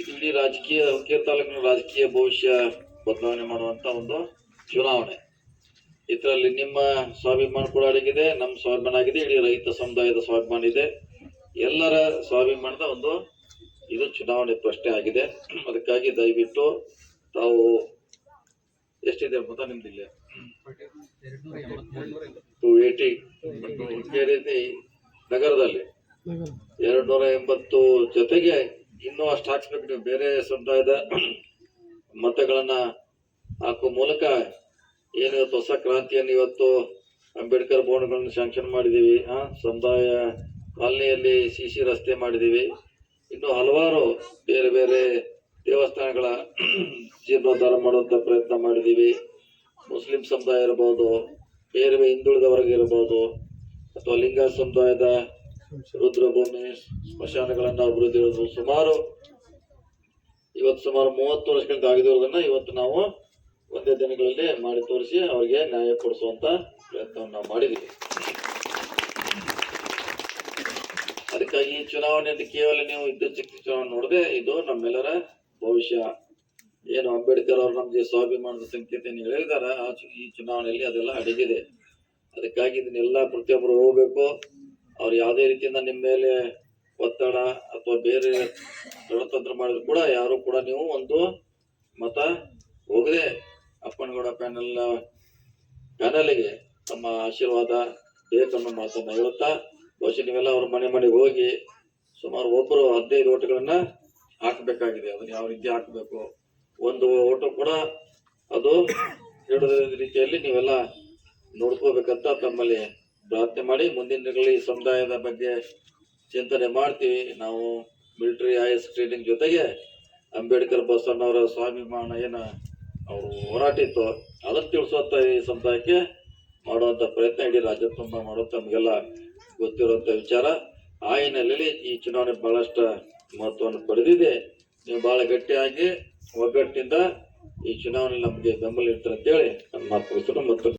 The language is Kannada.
ಇದು ಇಡೀ ರಾಜಕೀಯ ಹುಕ್ಕೇರಿ ತಾಲೂಕಿನ ರಾಜಕೀಯ ಭವಿಷ್ಯ ಬದಲಾವಣೆ ಮಾಡುವಂತ ಒಂದು ಚುನಾವಣೆ. ಇದರಲ್ಲಿ ನಿಮ್ಮ ಸ್ವಾಭಿಮಾನ ಕೂಡ ಅಡಗಿದೆ ನಮ್ಮ ಸ್ವಾಭಿಮಾನ ಆಗಿದೆ ಇಡೀ ರೈತ ಸಮುದಾಯದ ಸ್ವಾಭಿಮಾನ ಇದೆ. ಎಲ್ಲರ ಸ್ವಾಭಿಮಾನದ ಒಂದು ಇದು ಚುನಾವಣೆ ಪ್ರಶ್ನೆ ಆಗಿದೆ. ಅದಕ್ಕಾಗಿ ದಯವಿಟ್ಟು ತಾವು ಎಷ್ಟಿದೆ ಮತ ನಿಮ್ದು ಇಲ್ಲಿ? ಟು ಏಟಿ ಹುಕ್ಕೇರಿ ನಗರದಲ್ಲಿ. ಎರಡ್ ನೂರ ಎಂಬತ್ತು ಜೊತೆಗೆ ಇನ್ನೂ ಅಷ್ಟು ಹಾಕ್ಸ್ಬೇಕು, ನೀವು ಬೇರೆ ಸಮುದಾಯದ ಮತಗಳನ್ನ ಹಾಕುವ ಮೂಲಕ ಏನಿವತ್ತು ಹೊಸ ಕ್ರಾಂತಿಯನ್ನು ಇವತ್ತು ಅಂಬೇಡ್ಕರ್ ಭವನಗಳನ್ನು ಸ್ಯಾಂಕ್ಷನ್ ಮಾಡಿದೀವಿ ಆ ಸಮುದಾಯ ಕಾಲನಿಯಲ್ಲಿ ಸಿ ಸಿ ರಸ್ತೆ ಮಾಡಿದೀವಿ ಇನ್ನು ಹಲವಾರು ಬೇರೆ ಬೇರೆ ದೇವಸ್ಥಾನಗಳ ಜೀರ್ಣೋದ್ಧಾರ ಮಾಡುವಂತ ಪ್ರಯತ್ನ ಮಾಡಿದೀವಿ ಮುಸ್ಲಿಂ ಸಮುದಾಯ ಇರಬಹುದು ಬೇರೆ ಬೇರೆ ಹಿಂದುಳಿದವರೆಗೆ ಇರಬಹುದು ಅಥವಾ ಲಿಂಗ ಸಮುದಾಯದ ರುದ್ರಭೂಮಿ ಸ್ಮಶಾನಗಳನ್ನ ಅಭಿವೃದ್ಧಿ ಸುಮಾರು ಇವತ್ತು ಸುಮಾರು ಮೂವತ್ತು ವರ್ಷಗಳಿಂದ ಆಗಿರೋದನ್ನ ಇವತ್ತು ನಾವು ಒಂದೇ ದಿನಗಳಲ್ಲಿ ಮಾಡಿ ತೋರಿಸಿ ಅವರಿಗೆ ನ್ಯಾಯ ಕೊಡಿಸುವಂತ ಪ್ರಯತ್ನವನ್ನು ನಾವು ಮಾಡಿದ್ದೀವಿ ಅದಕ್ಕಾಗಿ ಈ ಚುನಾವಣೆ ಕೇವಲ ನೀವು ಇದ್ದಕ್ಕಿದ್ದ ಚುನಾವಣೆ ನೋಡದೆ ಇದು ನಮ್ಮೆಲ್ಲರ ಭವಿಷ್ಯ. ಏನು ಅಂಬೇಡ್ಕರ್ ಅವರು ನಮಗೆ ಸ್ವಾಭಿಮಾನದ ಸಂಕೇತ ಏನು ಹೇಳಿದಾರ ಈ ಚುನಾವಣೆಯಲ್ಲಿ ಅದೆಲ್ಲ ಅಡಗಿದೆ. ಅದಕ್ಕಾಗಿ ಇದನ್ನೆಲ್ಲ ಪ್ರತಿಯೊಬ್ಬರು ಹೋಗ್ಬೇಕು. ಅವ್ರು ಯಾವುದೇ ರೀತಿಯಿಂದ ನಿಮ್ಮ ಮೇಲೆ ಒತ್ತಡ ಅಥವಾ ಬೇರೆ ಗಣತಂತ್ರ ಮಾಡಿದ್ರು ಕೂಡ ಯಾರು ಕೂಡ ನೀವು ಒಂದು ಮತ ಹೋಗದೆ ಅಪ್ಪನಗೌಡ ಪ್ಯಾನೆಲ್ ಪ್ಯಾನೆಲ್ಗೆ ತಮ್ಮ ಆಶೀರ್ವಾದ ಬೇಕನ್ನೋ ಮಾತನ್ನ ಹೇಳುತ್ತಾ, ಬಹುಶಃ ನೀವೆಲ್ಲ ಅವ್ರ ಮನೆ ಮನೆಗೆ ಹೋಗಿ ಸುಮಾರು ಒಬ್ಬರು ಹದಿನೈದು ಓಟುಗಳನ್ನ ಹಾಕಬೇಕಾಗಿದೆ. ಅದನ್ನ ಯಾವ ರೀತಿ ಹಾಕಬೇಕು? ಒಂದು ಓಟು ಕೂಡ ಅದು ಹಿಡಿದ ರೀತಿಯಲ್ಲಿ ನೀವೆಲ್ಲ ನೋಡ್ಕೋಬೇಕಂತ ತಮ್ಮಲ್ಲಿ ಪ್ರಾರ್ಥನೆ ಮಾಡಿ ಮುಂದಿನ ದಿನಗಳಲ್ಲಿ ಸಮುದಾಯದ ಬಗ್ಗೆ ಚಿಂತನೆ ಮಾಡ್ತೀವಿ. ನಾವು ಮಿಲಿಟರಿ ಎಸ್ ಟ್ರೈನಿಂಗ್ ಜೊತೆಗೆ ಅಂಬೇಡ್ಕರ್ ಬಸವಣ್ಣವರ ಸ್ವಾಭಿಮಾನ ಏನ ಅವರು ಹೋರಾಟ ಇತ್ತು. ಅದನ್ನು ತಿಳಿಸುವಂತ ಈ ಸಮುದಾಯಕ್ಕೆ ಮಾಡುವಂತ ಪ್ರಯತ್ನ ಇಡೀ ರಾಜ್ಯ ತುಂಬ ನಮಗೆಲ್ಲ ಗೊತ್ತಿರುವಂಥ ವಿಚಾರ. ಆ ಹಿನ್ನೆಲೆಯಲ್ಲಿ ಈ ಚುನಾವಣೆ ಭಾಳಷ್ಟು ಮಹತ್ವವನ್ನು ಪಡೆದಿದೆ. ನೀವು ಬಹಳ ಗಟ್ಟಿಯಾಗಿ ಒಗ್ಗಟ್ಟಿನಿಂದ ಈ ಚುನಾವಣೆ ನಮಗೆ ಬೆಂಬಲ ಇರ್ತಾರೆ ಅಂತೇಳಿ ನನ್ನ ಮಾತು ಮತ್ತು